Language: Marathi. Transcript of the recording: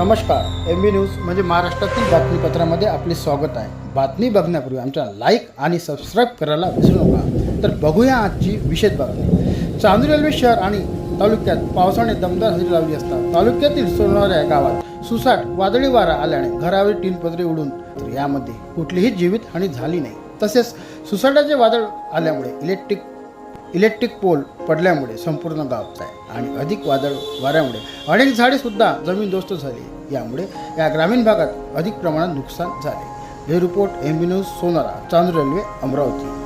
नमस्कार. एम बी न्यूज म्हणजे महाराष्ट्रातील बातमीपत्रामध्ये आपले स्वागत आहे. बातमी बघण्यापूर्वी आमच्या लाईक आणि सबस्क्राईब करायला विसरू नका. तर बघूया आजची विशेष बातमी. चांदूर रेल्वे शहर आणि तालुक्यात पावसाने दमदार हजेरी लावली असता तालुक्यातील सोनाऱ्या गावात सुसाट वादळी वारा आल्याने घरावर टीन पत्रे उडून यामध्ये कुठलीही जीवितहानी झाली नाही. तसेच सुसाटाचे वादळ आल्यामुळे इलेक्ट्रिक इलेक्ट्रिक पोल पडल्यामुळे संपूर्ण गावत आहे आणि अधिक वादळ वाऱ्यामुळे अनेक झाडेसुद्धा जमीनदोस्त झाली. यामुळे या ग्रामीण भागात अधिक प्रमाणात नुकसान झाले. हे रिपोर्ट एम बी न्यूज सोनारा चांद रेल्वे अमरावती.